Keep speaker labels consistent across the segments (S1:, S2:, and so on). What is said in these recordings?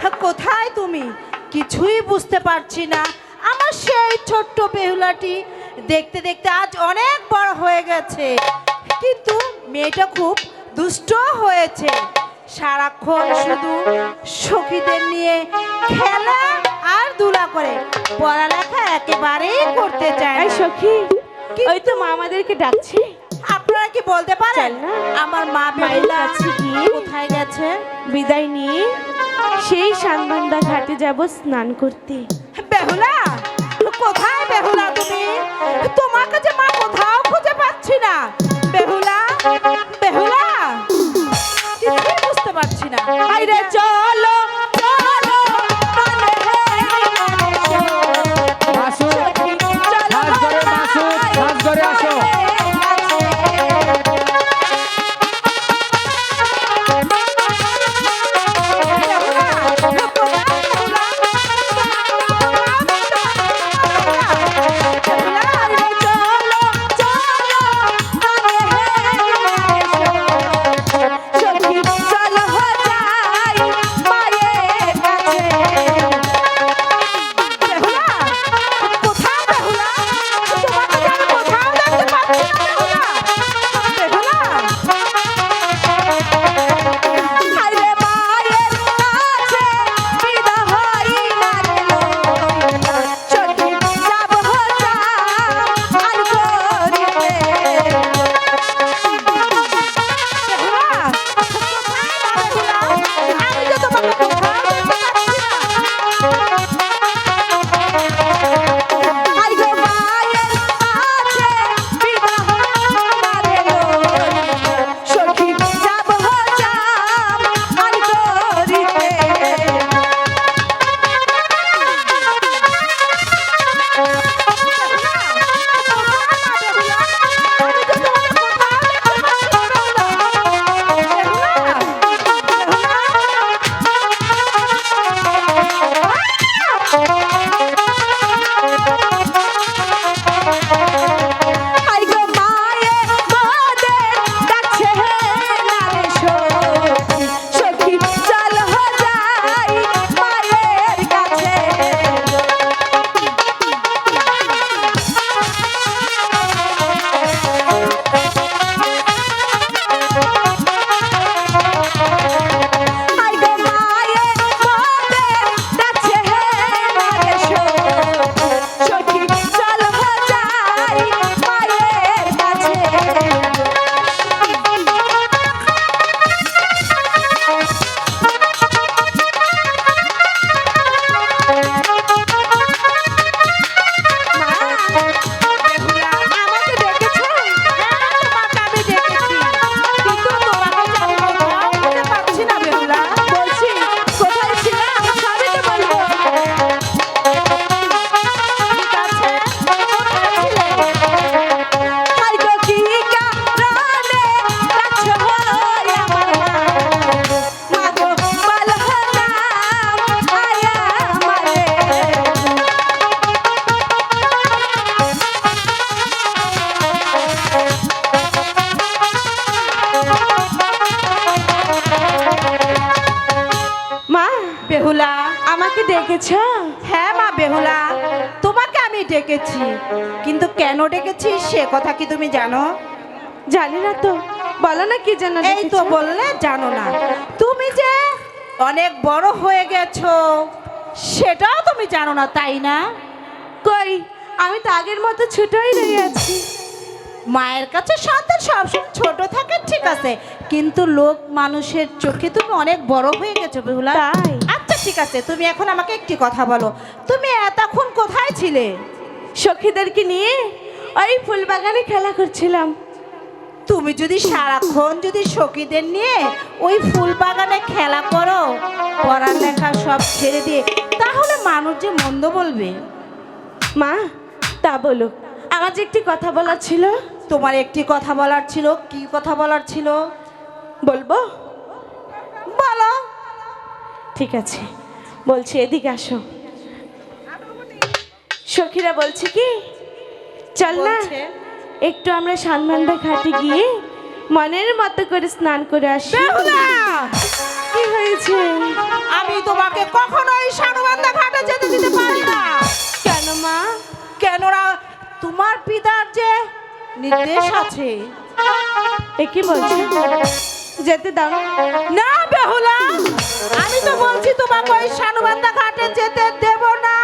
S1: হ্যাঁ, কোথায় তুমি? কিছুই বুঝতে পারছি না। আমার সেই ছোট্ট বেহুলাটি দেখতে দেখতে আজ অনেক বড় হয়ে গেছে। কিন্তু মেয়েটা খুব দুষ্ট হয়েছে। সারাক্ষণ শুধু সখীদের নিয়ে খেলা আর দুলা করে। পড়ালেখা একেবারেই করতে চায় না।
S2: সখী ওই তো মা আমাদেরকে ডাকছে।
S1: আপনারা কি বলতে পারেন? আমার মা বেহুলা কোথায় গেছে?
S2: বিদায় নিয়ে সেই সানবান্দা ঘাটে যাব স্নান করতে।
S1: বেহুলা কোথায় বেহুলা তুমি? তোমাকে যে মা কোথাও ডেকেছ? হ্যাঁ
S2: মা
S1: বেহুলা তোমাকে আমি ডেকেছি। কিন্তু কেন ডেকেছি সে কথা কি তুমি জানো?
S2: জানি না তো বলো না কি জন্য
S1: এই তো? বললে জানো না। তুমি যে অনেক বড় হয়ে গেছো সেটাও তুমি জানো না তাই না?
S2: কই আমি তো আগের মতো ছোটই রয়ে আছি।
S1: মায়ের কাছে সন্তান সবসময় ছোট থাকে ঠিক আছে। কিন্তু লোক মানুষের চোখে তুমি অনেক বড় হয়ে গেছো বেহুলা।
S2: তাই?
S1: ঠিক আছে তুমি এখন আমাকে একটি কথা বলো। তুমি এতক্ষণ কোথায় ছিলে?
S2: সখীদেরকে নিয়ে ওই ফুলবাগানে খেলা করছিলাম।
S1: তুমি যদি সারাক্ষণ যদি সখীদের নিয়ে ওই ফুল বাগানে খেলা করো পড়ালেখা সব ছেড়ে দিয়ে তাহলে মানুষ যে মন্দ বলবে।
S2: মা তা বলো আমার যে একটি কথা বলার ছিল?
S1: তোমার একটি কথা বলার ছিল কি কথা বলার ছিল?
S2: বলব?
S1: বলো।
S2: ঠিক আছে। বলছি এদিকে আসো। সখীরা বলছি কি চল না একটু আমরা সানমান্দা ঘাটে গিয়ে মনের মতো করে স্নান করে আসি। কি হয়েছে?
S1: আমি তোমাকে কখনোই সানুবান্ধা ঘাটে যেতে দিতে পারি না।
S2: কেন মা?
S1: কেননা তোমার পিতার যে নির্দেশ আছে।
S2: এ কি বলছে? যেতে দাও।
S1: না বেহুলা আমি তো বলছি তোমাকে ওই সানুবান্ধা ঘাটে যেতে দেব না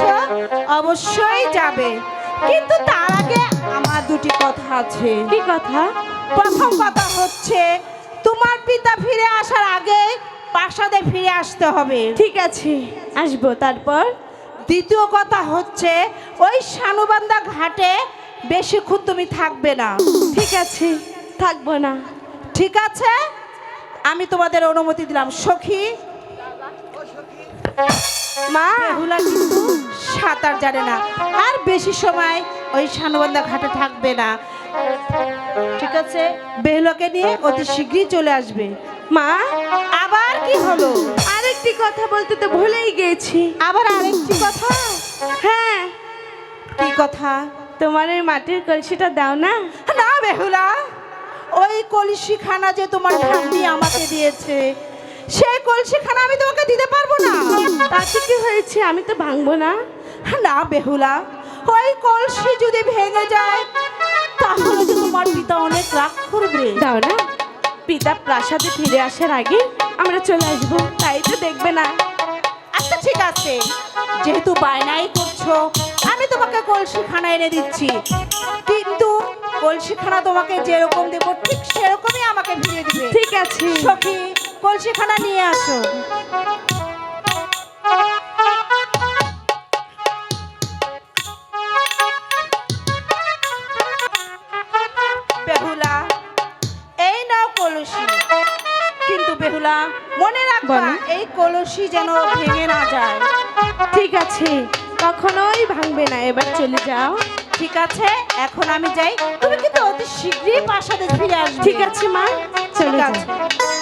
S1: করেছ অবশ্যই যাবে। কিন্তু তার আগে আমার দুটি কথা আছে।
S2: কি কথা?
S1: প্রথম কথা হচ্ছে তোমার পিতা ফিরে আসার আগে প্রাসাদে ফিরে আসতে হবে।
S2: ঠিক আছে আসব তারপর।
S1: দ্বিতীয় কথা হচ্ছে ওই সানুবান্দা ঘাটে বেশিক্ষণ তুমি থাকবে না।
S2: ঠিক আছে থাকব না।
S1: ঠিক আছে? আমি তোমাদের অনুমতি দিলাম সখী।
S2: মা!
S1: কিন্তু সাঁতার জানে না। আর বেশি সময় ওই সানুবান্দা ঘাটে থাকবে না। ঠিক আছে? বেহুলাকে নিয়ে অতি শীঘ্রই চলে আসবে।
S2: মা
S1: আবার কি হলো?
S2: আরেকটি কথা বলতে তো ভুলেই গেছি।
S1: আবার আরেকটি কথা?
S2: হ্যাঁ।
S1: কি কথা?
S2: তোমার ওই মাটির কলসিটা দাও না।
S1: না বেহুলা। ওই কলসি খানা যে তোমার ঠাম্মি আমাকে দিয়েছে সেই কলসি খানা আমি তোমাকে দিতে পারব না।
S2: তাতে কি হয়েছে? আমি তো ভাঙবো না।
S1: না বেহুলা ওই কলসি যদি ভেঙে যায় তাহলে যে তোমার পিতা অনেক রাগ করবে
S2: দাও না। পিতা প্রাসাদে ফিরে আসার আগে আমরা চলে আসব তাই তো দেখবে না।
S1: আচ্ছা ঠিক আছে যেহেতু বায়নাই করছ আমি তোমাকে কলসি খানা এনে দিচ্ছি। কিন্তু কলসি খানা তোমাকে যেরকম দেবো ঠিক সেরকমই আমাকে ফিরিয়ে দিবে।
S2: ঠিক আছে।
S1: সখী কলসি খানা নিয়ে আসো। কলসি। কিন্তু বেহুলা মনে রাখবে। এই কলসি যেন ভেঙে না যায়।
S2: ঠিক আছে। কখনোই ভাঙবে না। এবার চলে যাও।
S1: ঠিক আছে এখন আমি যাই। তুমি কিন্তু অতি শীঘ্রই প্রাসাদে ফিরে আসবে।
S2: ঠিক আছে মা। চলে
S1: ঠিক
S2: যাও।
S1: আছে